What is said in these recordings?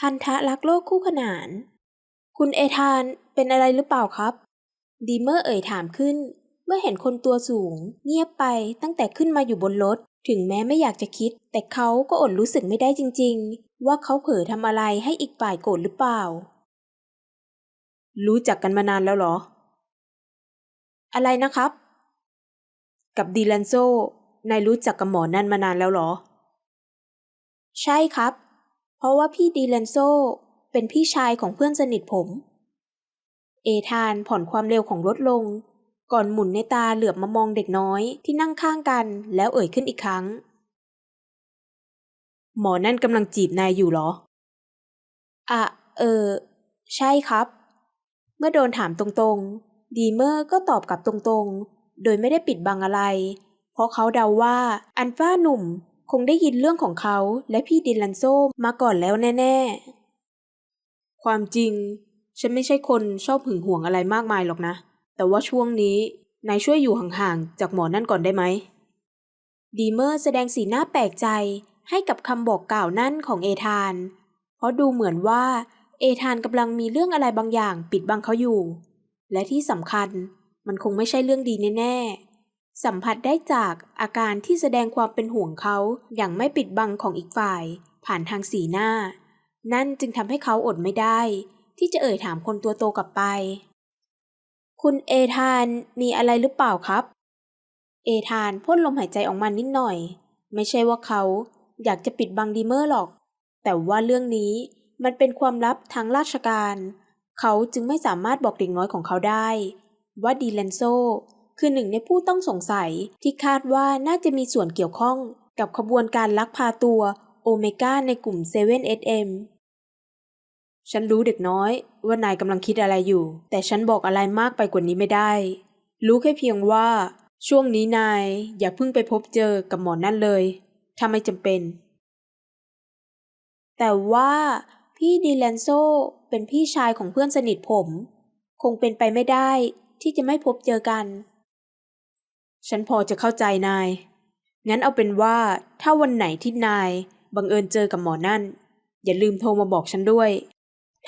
พันธะรักโลกคู่ขนาน คุณเอธานเป็นอะไรหรือเปล่าครับ ดีเมอร์เอ่ยถามขึ้น เมื่อเห็นคนตัวสูง เงียบไปตั้งแต่ขึ้นมาอยู่บนรถ ถึงแม้ไม่อยากจะคิด แต่เขาก็อดรู้สึกไม่ได้จริง ๆ ว่าเขาเผลอทำอะไรให้อีกฝ่ายโกรธหรือเปล่า รู้จักกันมานานแล้วเหรอ อะไรนะครับ กับดีแลนโซนายรู้จักกับหมอนั่นมานานแล้วเหรอ ใช่ครับ เพราะว่าพี่ดีแลนโซเป็นพี่ชายของเพื่อนสนิทผม เอธานผ่อนความเร็วของรถลง ก่อนหมุนในตาเหลือบมามองเด็กน้อยที่นั่งข้างกันแล้วเอ่ยขึ้นอีกครั้ง หมอนั่นกำลังจีบนายอยู่เหรอ อะ เออ ใช่ครับ เมื่อโดนถามตรงๆ ดีเมอร์ก็ตอบกลับตรงๆ โดยไม่ได้ปิดบังอะไร เพราะเขาเดาว่าอันฟ้าหนุ่ม คงได้ยินเรื่องของเขาและพี่ดิลันโซมาก่อนแล้วแน่ ๆ ความจริง ฉันไม่ใช่คนชอบหึงหวงอะไรมากมายหรอกนะ แต่ว่าช่วงนี้นายช่วยอยู่ห่างๆจากหมอนั่นก่อนได้ไหม ดีเมอร์แสดงสีหน้าแปลกใจให้กับคำบอกกล่าวนั่นของเอธาน เพราะดูเหมือนว่า เอธานกำลังมีเรื่องอะไรบางอย่างปิดบังเขาอยู่ และที่สำคัญมันคงไม่ใช่เรื่องดีแน่ ๆ สัมผัสได้จากอาการที่แสดงความเป็นห่วงเขาอย่างไม่ปิดบังของอีกฝ่าย ผ่านทางสีหน้า นั่นจึงทำให้เขาอดไม่ได้ ที่จะเอ่ยถามคนตัวโตกลับไป คุณเอธานมีอะไรหรือเปล่าครับ เอธานพ่นลมหายใจออกมานิดหน่อย ไม่ใช่ว่าเขาอยากจะปิดบังดีเมอร์หรอก แต่ว่าเรื่องนี้มันเป็นความลับทางราชการ เขาจึงไม่สามารถบอกเด็กน้อยของเขาได้ ว่าดีแลนโซ คือหนึ่งในผู้ต้องสงสัยที่คาดว่าน่าจะมีส่วนเกี่ยวข้องกับขบวนการลักพาตัวโอเมก้าในกลุ่ม 7SM ฉันรู้เด็กน้อย ว่านายกำลังคิดอะไรอยู่ แต่ฉันบอกอะไรมากไปกว่านี้ไม่ได้ รู้แค่เพียงว่า ช่วงนี้นายอย่าเพิ่งไปพบเจอกับหมอนั่นเลย ถ้าไม่จำเป็น แต่ว่าพี่ดีแลนโซเป็นพี่ชายของเพื่อนสนิทผม คงเป็นไปไม่ได้ที่จะไม่พบเจอกัน ฉันพอจะเข้าใจนาย งั้นเอาเป็นว่าถ้าวันไหนที่นายบังเอิญเจอกับหมอนั่น อย่าลืมโทรมาบอกฉันด้วย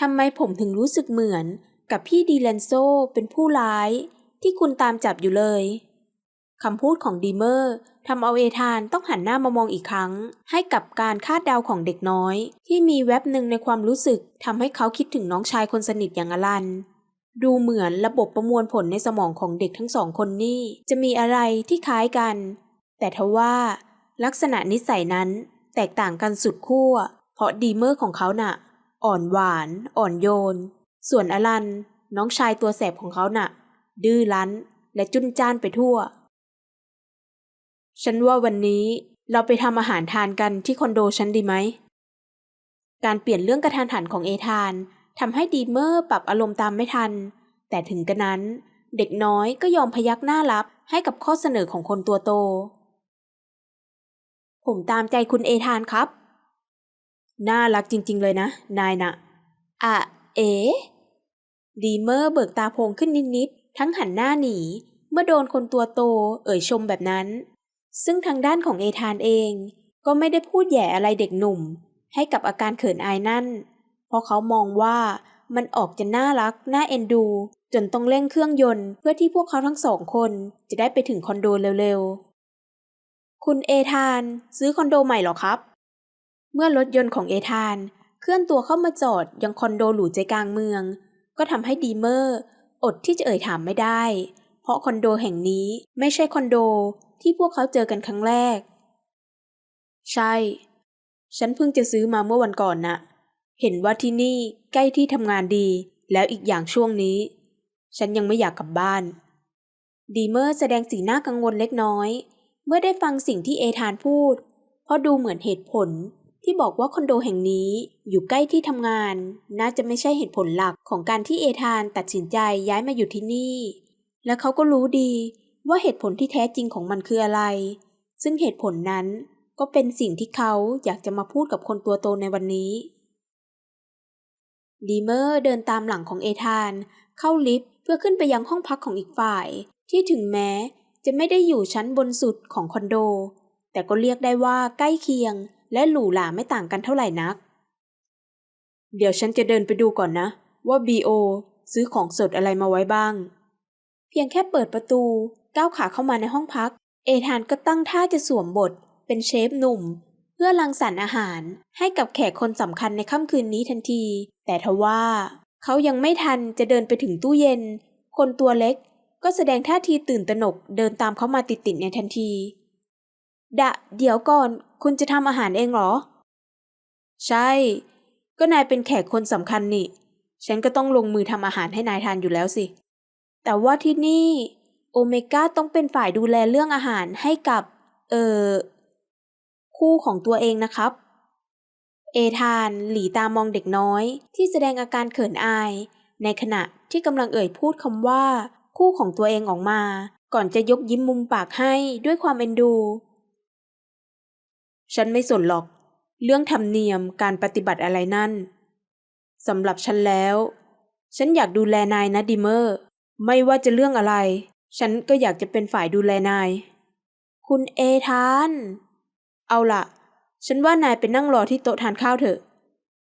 ทำไมผมถึงรู้สึกเหมือนกับพี่ดีแลนโซเป็นผู้ร้ายที่คุณตามจับอยู่เลย คำพูดของดีเมอร์ทำเอาเอธานต้องหันหน้ามามองอีกครั้ง ให้กับการคาดเดาของเด็กน้อย ที่มีแวบหนึ่งในความรู้สึกทำให้เขาคิดถึงน้องชายคนสนิทอย่างอลัน ดูเหมือนระบบประมวลผลในสมองของเด็กทั้งสองคนนี่จะมีอะไรที่คล้ายกัน แต่ทว่า ลักษณะนิสัยนั้นแตกต่างกันสุดขั้ว เพราะดีเมอร์ของเขาน่ะ อ่อนหวาน อ่อนโยน ส่วนอลัน น้องชายตัวแสบของเขาน่ะ ดื้อรั้น และจุนจ้านไปทั่ว ฉันว่าวันนี้เราไปทำอาหารทานกันที่คอนโดฉันดีไหม การเปลี่ยนเรื่องกระทันหันของเอธาน ทำให้ดีเมอร์ปรับอารมณ์ตามไม่ทัน แต่ถึงกระนั้น เด็กน้อยก็ยอมพยักหน้ารับให้กับข้อเสนอของคนตัวโต ผมตามใจคุณเอธานครับ น่ารักจริง ๆ เลยนะ นายน่ะอะเอ๋ดีเมอร์เบิกตาโพงขึ้นนิด ๆ ทั้งหันหน้าหนี เมื่อโดนคนตัวโต เอ่ยชมแบบนั้น ซึ่งทางด้านของเอธานเอง ก็ไม่ได้พูดแย่อะไรเด็กหนุ่ม ให้กับอาการเขินอายนั่น เพราะเขามองว่ามันออกจะน่ารัก น่าเอ็นดู จนต้องเร่งเครื่องยนต์เพื่อที่พวกเขาทั้งสองคนจะได้ไปถึงคอนโดเร็วๆ คุณเอธาน ซื้อคอนโดใหม่หรอครับ เมื่อรถยนต์ของเอธาน เคลื่อนตัวเข้ามาจอดยังคอนโดหรูใจกลางเมือง ก็ทำให้ดีเมอร์อดที่จะเอ่ยถามไม่ได้ เพราะคอนโดแห่งนี้ไม่ใช่คอนโดที่พวกเขาเจอกันครั้งแรก ใช่ ฉันเพิ่งจะซื้อมาเมื่อวันก่อนนะ่ะ เห็นว่าที่นี่ใกล้ที่ทำงานดี แล้วอีกอย่างช่วงนี้ ฉันยังไม่อยากกลับบ้าน ดีเมอร์แสดงสีหน้ากังวลเล็กน้อย เมื่อได้ฟังสิ่งที่เอธานพูด เพราะดูเหมือนเหตุผลที่บอกว่าคอนโดแห่งนี้อยู่ใกล้ที่ทำงาน น่าจะไม่ใช่เหตุผลหลักของการที่เอธานตัดสินใจย้ายมาอยู่ที่นี่ และเขาก็รู้ดีว่าเหตุผลที่แท้จริงของมันคืออะไร ซึ่งเหตุผลนั้นก็เป็นสิ่งที่เขาอยากจะมาพูดกับคนตัวโตในวันนี้ ดีเมอร์เดินตามหลังของเอธาน เข้าลิฟต์เพื่อขึ้นไปยังห้องพักของอีกฝ่าย ที่ถึงแม้จะไม่ได้อยู่ชั้นบนสุดของคอนโด แต่ก็เรียกได้ว่าใกล้เคียง และหรูหราไม่ต่างกันเท่าไหร่นัก เดี๋ยวฉันจะเดินไปดูก่อนนะ ว่าบีโอซื้อของสดอะไรมาไว้บ้าง เพียงแค่เปิดประตูก้าวขาเข้ามาในห้องพัก เอธานก็ตั้งท่าจะสวมบท เป็นเชฟหนุ่ม พื่อรังสรรค์อาหารให้กับแขกคนสำคัญในค่ำคืนนี้ทันที แต่ทว่าเขายังไม่ทันจะเดินไปถึงตู้เย็น คนตัวเล็กก็แสดงท่าทีตื่นตระหนกเดินตามเขามาติดๆในทันที ดะ เดี๋ยวก่อนคุณจะทำอาหารเองเหรอ ใช่ ก็นายเป็นแขกคนสำคัญนี่ ฉันก็ต้องลงมือทำอาหารให้นายทานอยู่แล้วสิ แต่ว่าที่นี่ โอเมก้าต้องเป็นฝ่ายดูแลเรื่องอาหารให้กับ เอ่อ คู่ของตัวเองนะครับ เอธานหลีตามองเด็กน้อยที่แสดงอาการเขินอาย ในขณะที่กำลังเอ่ยพูดคำว่า คู่ของตัวเองออกมา ก่อนจะยกยิ้มมุมปากให้ด้วยความเอ็นดู ฉันไม่สนหรอก เรื่องธรรมเนียมการปฏิบัติอะไรนั่นสำหรับฉันแล้ว ฉันอยากดูแลนายนะดิเมอร์ ไม่ว่าจะเรื่องอะไร ฉันก็อยากจะเป็นฝ่ายดูแลนาย คุณเอธาน เอาล่ะฉันว่านายไปนั่งรอที่โต๊ะทานข้าวเถอะ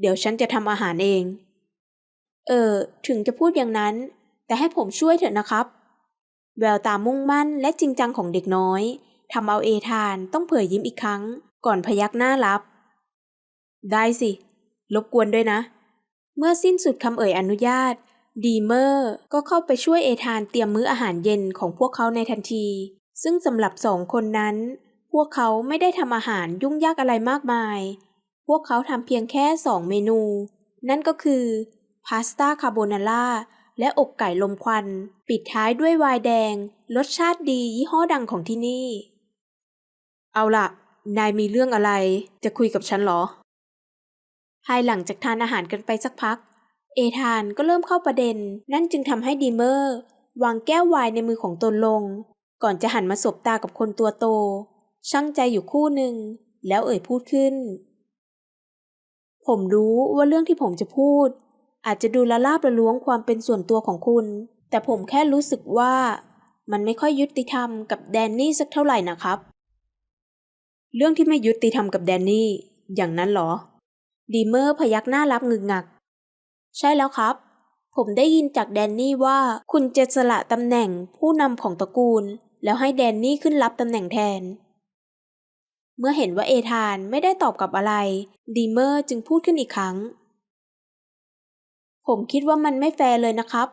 เดี๋ยวฉันจะทำอาหารเอง เออ ถึงจะพูดอย่างนั้น แต่ให้ผมช่วยเถอะนะครับ แววตามุ่งมั่นและจริงจังของเด็กน้อยทำเอาเอธานต้องเผยยิ้มอีกครั้ง ก่อนพยักหน้ารับ ได้สิ รบกวนด้วยนะ เมื่อสิ้นสุดคำเอ่ยอนุญาต ดีเมอร์ก็เข้าไปช่วยเอธานเตรียมมื้ออาหารเย็นของพวกเขาในทันที ซึ่งสำหรับสองคนนั้น พวกเขาไม่ได้ทำอาหารยุ่งยากอะไรมากมาย พวกเขาทำเพียงแค่สองเมนู นั่นก็คือพาสต้าคาโบนาร่าและอกไก่ลมควัน ปิดท้ายด้วยไวน์แดง รสชาติดียี่ห้อดังของที่นี่ เอาล่ะนายมีเรื่องอะไรจะคุยกับฉันเหรอ ภายหลังจากทานอาหารกันไปสักพัก เอธานก็เริ่มเข้าประเด็น นั่นจึงทำให้ดีเมอร์ วางแก้วไวน์ในมือของตนลง ก่อนจะหันมาสบตากับคนตัวโต ช่างใจอยู่คู่หนึ่ง แล้วเอ่ยพูดขึ้น ผมรู้ว่าเรื่องที่ผมจะพูด อาจจะดูละลาบละล้วงความเป็นส่วนตัวของคุณ แต่ผมแค่รู้สึกว่า มันไม่ค่อยยุติธรรมกับแดนนี่สักเท่าไหร่นะครับ เรื่องที่ไม่ยุติธรรมกับแดนนี่ อย่างนั้นเหรอ ดีเมอร์พยักหน้ารับงึกงัก ใช่แล้วครับ ผมได้ยินจากแดนนี่ว่าคุณจะสละตำแหน่งผู้นำของตระกูล แล้วให้แดนนี่ขึ้นรับตำแหน่งแทน เมื่อเห็นว่าเอธานไม่ได้ตอบกลับอะไร ดีเมอร์จึงพูดขึ้นอีกครั้ง ผมคิดว่ามันไม่แฟร์เลยนะครับ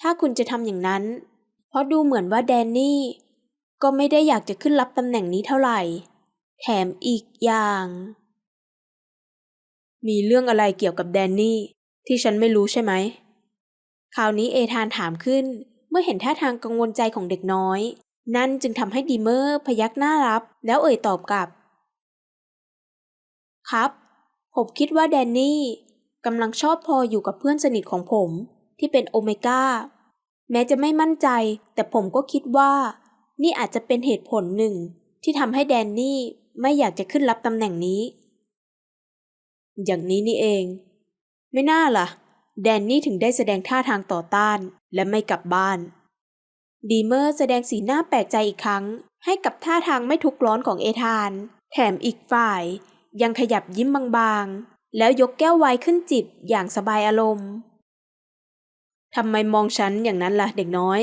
ถ้าคุณจะทำอย่างนั้น เพราะดูเหมือนว่าแดนนี่ ก็ไม่ได้อยากจะขึ้นรับตำแหน่งนี้เท่าไหร่ แถมอีกอย่าง มีเรื่องอะไรเกี่ยวกับแดนนี่ ที่ฉันไม่รู้ใช่ไหม คราวนี้เอธานถามขึ้นเมื่อเห็นท่าทางกังวลใจของเด็กน้อยนั่นจึงทำให้ดีเมอร์พยักหน้ารับแล้วเอ่ยตอบกลับ ครับ ผมคิดว่าแดนนี่กำลังชอบพออยู่กับเพื่อนสนิทของผมที่เป็นโอเมก้า แม้จะไม่มั่นใจ แต่ผมก็คิดว่า นี่อาจจะเป็นเหตุผลหนึ่ง ที่ทำให้แดนนี่ไม่อยากจะขึ้นรับตำแหน่งนี้ อย่างนี้นี่เอง ไม่น่าล่ะ แดนนี่ถึงได้แสดงท่าทางต่อต้านและไม่กลับบ้าน ดีเมอร์แสดงสีหน้าแปลกใจอีกครั้ง ให้กับท่าทางไม่ทุกข์ร้อนของเอธาน แถมอีกฝ่าย ยังขยับยิ้มบางๆ แล้วยกแก้วไวน์ขึ้นจิบอย่างสบายอารมณ์ทำไมมองฉันอย่างนั้นล่ะเด็กน้อย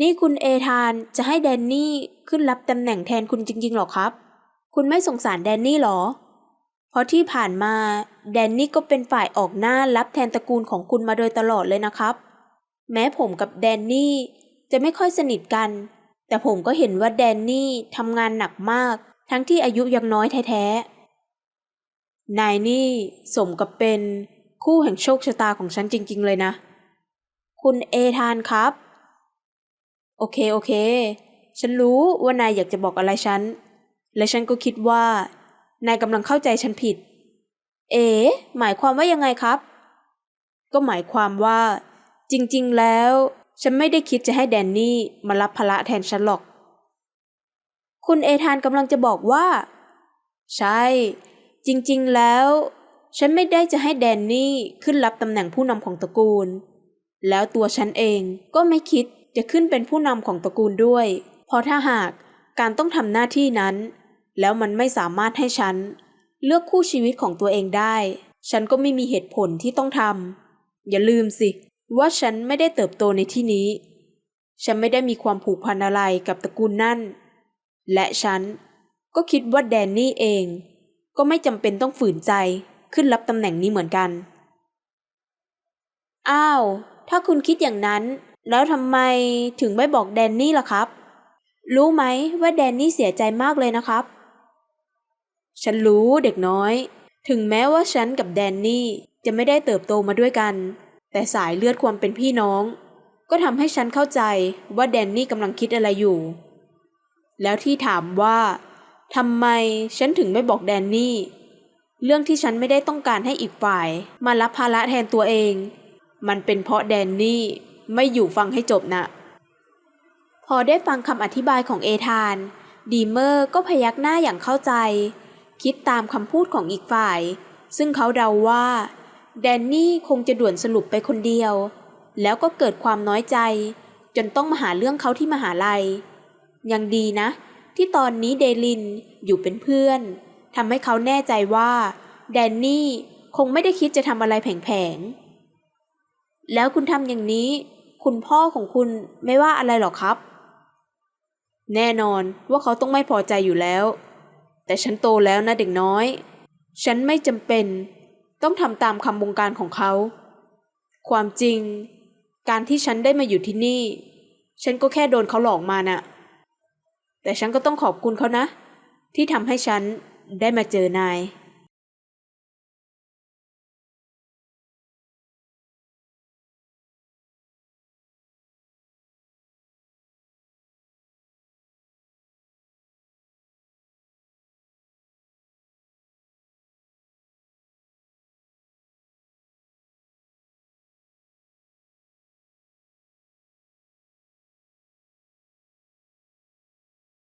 นี่คุณเอธานจะให้แดนนี่ขึ้นรับตำแหน่งแทนคุณจริงๆหรอครับ คุณไม่สงสารแดนนี่หรอ เพราะที่ผ่านมาแดนนี่ก็เป็นฝ่ายออกหน้ารับแทนตระกูลของคุณมาโดยตลอดเลยนะครับ แม้ผมกับแดนนี่จะไม่ค่อยสนิทกัน แต่ผมก็เห็นว่าแดนนี่ทำงานหนักมาก ทั้งที่อายุยังน้อยแท้ๆ นายนี่สมกับเป็นคู่แห่งโชคชะตาของฉันจริงๆเลยนะ คุณเอธานครับ โอเคโอเค ฉันรู้ว่านายอยากจะบอกอะไรฉัน และฉันก็คิดว่า นายกำลังเข้าใจฉันผิด เอ๋หมายความว่ายังไงครับ ก็หมายความว่า จริงๆแล้ว ฉันไม่ได้คิดจะให้แดนนี่มารับภาระแทนฉันหรอก คุณเอธานกำลังจะบอกว่า ใช่ จริงๆแล้ว ฉันไม่ได้จะให้แดนนี่ขึ้นรับตำแหน่งผู้นำของตระกูล แล้วตัวฉันเองก็ไม่คิดจะขึ้นเป็นผู้นำของตระกูลด้วย เพราะถ้าหากการต้องทำหน้าที่นั้น แล้วมันไม่สามารถให้ฉัน เลือกคู่ชีวิตของตัวเองได้ ฉันก็ไม่มีเหตุผลที่ต้องทำอย่าลืมสิ ว่าฉันไม่ได้เติบโตในที่นี้ ฉันไม่ได้มีความผูกพันอะไรกับตระกูลนั่น และฉันก็คิดว่าแดนนี่เอง ก็ไม่จำเป็นต้องฝืนใจขึ้นรับตำแหน่งนี้เหมือนกัน อ้าว ถ้าคุณคิดอย่างนั้น แล้วทำไมถึงไม่บอกแดนนี่ล่ะครับ รู้ไหมว่าแดนนี่เสียใจมากเลยนะครับ ฉันรู้เด็กน้อย ถึงแม้ว่าฉันกับแดนนี่จะไม่ได้เติบโตมาด้วยกัน แต่สายเลือดความเป็นพี่น้อง ก็ทำให้ฉันเข้าใจว่าแดนนี่กำลังคิดอะไรอยู่ แล้วที่ถามว่าทำไมฉันถึงไม่บอกแดนนี่ เรื่องที่ฉันไม่ได้ต้องการให้อีกฝ่าย มารับภาระแทนตัวเอง มันเป็นเพราะแดนนี่ไม่อยู่ฟังให้จบนะ พอได้ฟังคำอธิบายของเอธาน ดีเมอร์ก็พยักหน้าอย่างเข้าใจ คิดตามคำพูดของอีกฝ่าย ซึ่งเขาเดาว่า แดนนี่คงจะด่วนสรุปไปคนเดียว แล้วก็เกิดความน้อยใจ จนต้องมาหาเรื่องเขาที่มหาลัย ยังดีนะ ที่ตอนนี้เดลินอยู่เป็นเพื่อนทำให้เขาแน่ใจว่า แดนนี่คงไม่ได้คิดจะทำอะไรแผงๆ แล้วคุณทำอย่างนี้ คุณพ่อของคุณไม่ว่าอะไรหรอครับ แน่นอนว่าเขาต้องไม่พอใจอยู่แล้ว แต่ฉันโตแล้วนะเด็กน้อย ฉันไม่จำเป็น ต้องทำตามคำบงการของเขา ความจริง การที่ฉันได้มาอยู่ที่นี่ ฉันก็แค่โดนเขาหลอกมาน่ะ แต่ฉันก็ต้องขอบคุณเขานะ ที่ทำให้ฉันได้มาเจอนาย